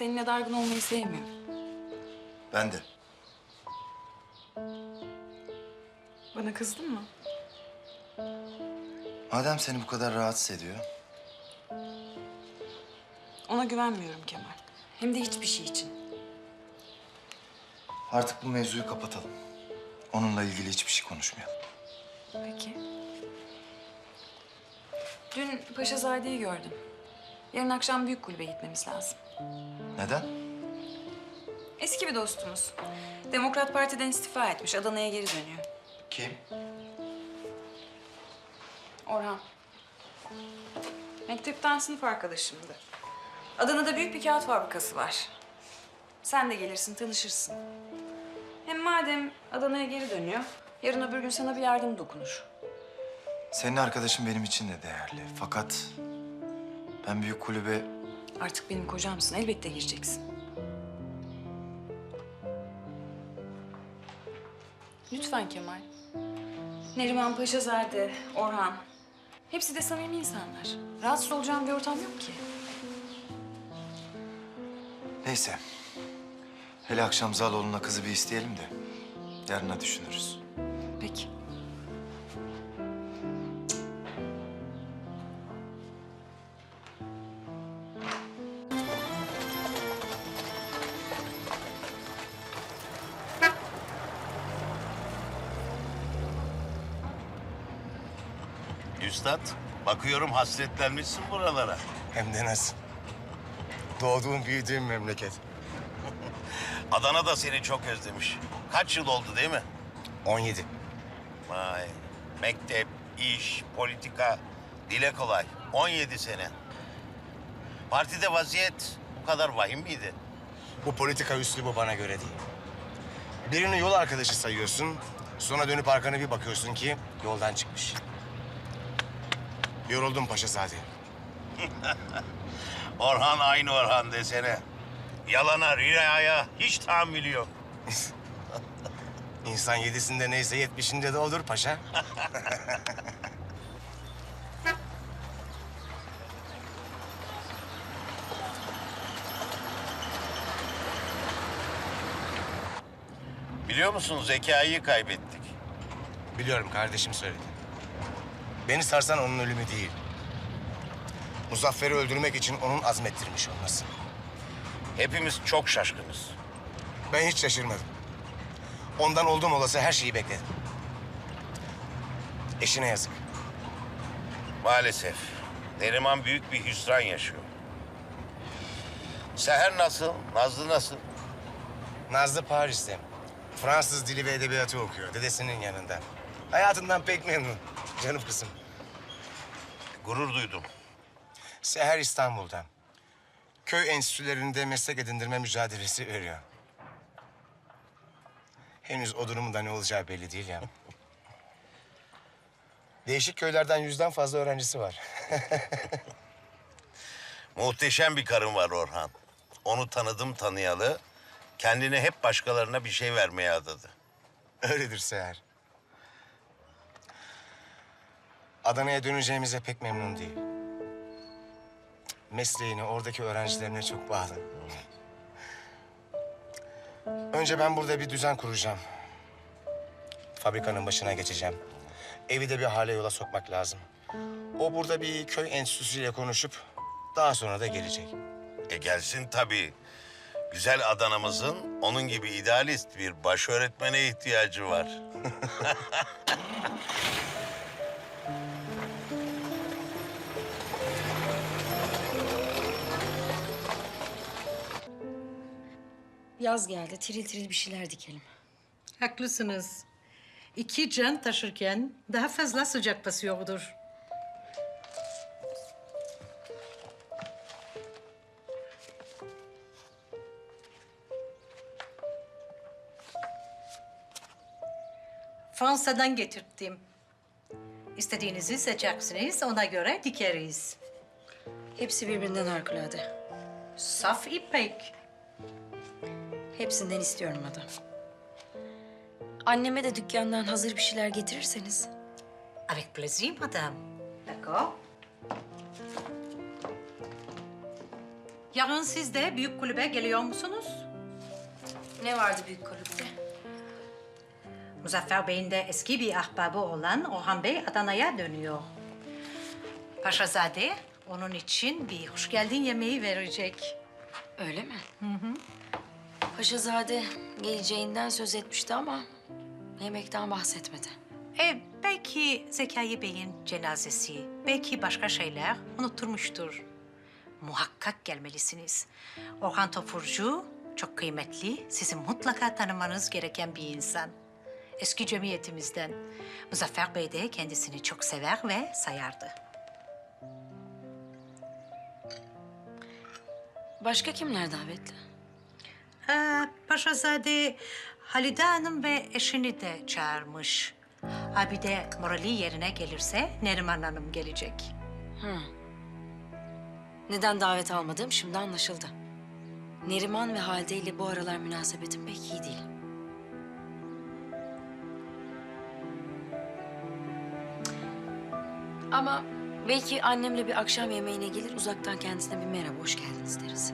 Seninle dargın olmayı sevmiyor. Ben de. Bana kızdın mı? Madem seni bu kadar rahatsız ediyor, Ona güvenmiyorum Kemal. Hem de hiçbir şey için. artık bu mevzuyu kapatalım. Onunla ilgili hiçbir şey konuşmayalım. Peki. Dün Paşazade'yi gördüm. Yarın akşam büyük kulübe gitmemiz lazım. Neden? Eski bir dostumuz. Demokrat Parti'den istifa etmiş. Adana'ya geri dönüyor. Kim? Orhan. Mektepten sınıf arkadaşımdı. Adana'da büyük bir kağıt fabrikası var. Sen de gelirsin, tanışırsın. Hem madem Adana'ya geri dönüyor, yarın öbür gün sana bir yardım dokunur. Senin arkadaşın benim için de değerli. Fakat ben büyük kulübe Artık benim kocamsın, elbette gireceksin. Lütfen Kemal. Neriman Paşazade, Orhan. Hepsi de samimi insanlar. Rahatsız olacağım bir ortam yok ki. Neyse. Hele akşam Zaloğlu'na kızı bir isteyelim de yarına düşünürüz. Üstad, bakıyorum hasretlenmişsin buralara. Hem de nasıl? Doğduğum, büyüdüğüm memleket. Adana da seni çok özlemiş. Kaç yıl oldu değil mi? 17. Vay, mektep, iş, politika, dile kolay. 17 sene. Partide vaziyet bu kadar vahim miydi? Bu politika üslubu bana göre değil. Birini yol arkadaşı sayıyorsun, sonra dönüp arkana bir bakıyorsun ki yoldan çıkmış. Yoruldum Paşazade. Orhan aynı Orhan desene. Yalana, rüyaya hiç tahammülü yok. İnsan yedisinde neyse yetmişinde de olur paşa. Biliyor musun zekayı kaybettik. Biliyorum kardeşim söyledi. Beni sarsan onun ölümü değil. Muzaffer'i öldürmek için onun azmettirmiş olması. Hepimiz çok şaşkınız. Ben hiç şaşırmadım. Ondan oldum olası her şeyi bekledim. Eşine yazık. Maalesef. Neriman büyük bir hüsran yaşıyor. Seher nasıl? Nazlı nasıl? Nazlı Paris'te. Fransız dili ve edebiyatı okuyor dedesinin yanında. Hayatından pek memnun. Canım kızım. Gurur duydum. Seher İstanbul'da. Köy enstitülerinde meslek edindirme mücadelesi veriyor. Henüz o durumun da ne olacağı belli değil ya. Değişik köylerden yüzden fazla öğrencisi var. Muhteşem bir karın var Orhan. Onu tanıdım tanıyalı. Kendini hep başkalarına bir şey vermeye adadı. Öyledir Seher. Adana'ya döneceğimize pek memnun değil. Mesleğine, oradaki öğrencilerine çok bağlı. Önce ben burada bir düzen kuracağım. Fabrikanın başına geçeceğim. Evi de bir hale yola sokmak lazım. O burada bir köy enstitüsüyle konuşup daha sonra da gelecek. E gelsin tabii. Güzel Adana'mızın onun gibi idealist bir baş öğretmene ihtiyacı var. Yaz geldi, tiril tiril bir şeyler dikelim. Haklısınız. İki can taşırken daha fazla sıcak basıyordur. Fransa'dan getirttim. İstediğinizi seçeceksiniz, ona göre dikeriz. Hepsi birbirinden harikulade. Saf ipek. Hepsinden istiyorum adam. Anneme de dükkandan hazır bir şeyler getirirseniz. Avec plaisir, madame. D'accord? Yarın siz de büyük kulübe geliyor musunuz? Ne vardı büyük kulüpte? Muzaffer Bey'in de eski bir ahbabı olan Orhan Bey Adana'ya dönüyor. Paşazade onun için bir hoş geldin yemeği verecek. Öyle mi? Hı hı. Paşazade geleceğinden söz etmişti ama yemekten bahsetmedi. E, belki Zekai Bey'in cenazesi, belki başka şeyler unutturmuştur. Muhakkak gelmelisiniz. Orhan Topurcu çok kıymetli, sizin mutlaka tanımanız gereken bir insan. Eski cemiyetimizden. Muzaffer Bey de kendisini çok sever ve sayardı. Başka kimler davetli? Ee, Paşazade Halide Hanım ve eşini de çağırmış. Ha bir de morali yerine gelirse Neriman Hanım gelecek. Neden davet almadığım şimdi anlaşıldı. Neriman ve Halide ile bu aralar münasebetim pek iyi değil. Ama belki annemle bir akşam yemeğine gelir uzaktan kendisine bir merhaba, hoş geldiniz deriz.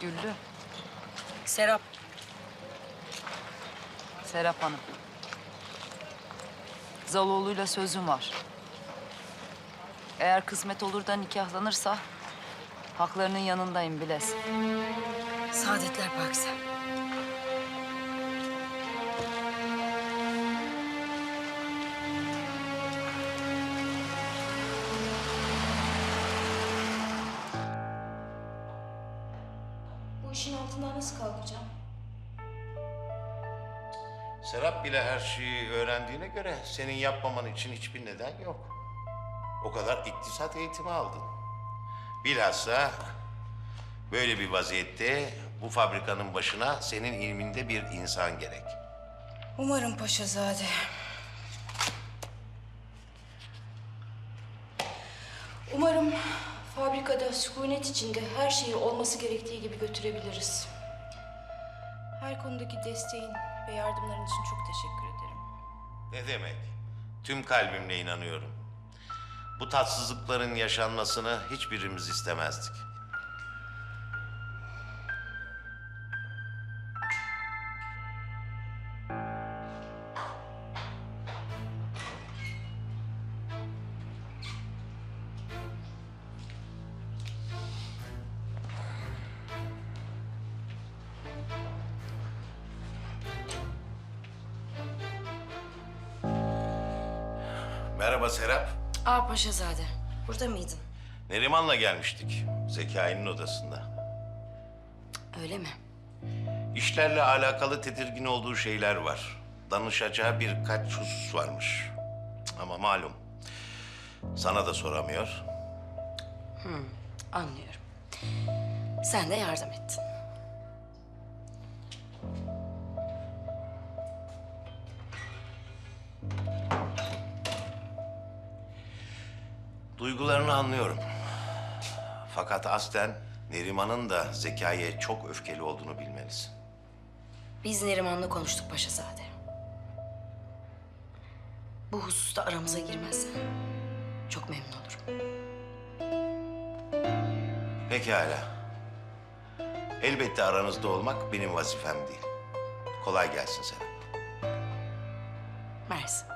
Güllü, Serap, Serap Hanım. Zaloğlu'yla sözüm var. Eğer kısmet olur da nikahlanırsa haklarının yanındayım biles. Saadetler Pakise. Serap bile her şeyi öğrendiğine göre senin yapmaman için hiçbir neden yok. O kadar iktisat eğitimi aldın. Bilhassa böyle bir vaziyette bu fabrikanın başına senin ilminde bir insan gerek. Umarım Paşazade. Umarım fabrikada sükunet içinde her şeyi olması gerektiği gibi götürebiliriz. Her konudaki desteğin ve yardımların için çok teşekkür ederim. Ne demek? Tüm kalbimle inanıyorum. Bu tatsızlıkların yaşanmasını hiçbirimiz istemezdik. Merhaba Serap. Aa Paşazade, burada mıydın? Neriman'la gelmiştik. Zekai'nin odasında. Öyle mi? İşlerle alakalı tedirgin olduğu şeyler var. Danışacağı birkaç husus varmış. Ama malum. Sana da soramıyor. Anlıyorum. Sen de yardım ettin. Duygularını anlıyorum. Fakat aslen Neriman'ın da Zekai'ye çok öfkeli olduğunu bilmelisin. Biz Neriman'la konuştuk Paşazade. Bu hususta aramıza girmezsen çok memnun olurum. Pekala. Elbette aranızda olmak benim vazifem değil. Kolay gelsin Serap. Mersi.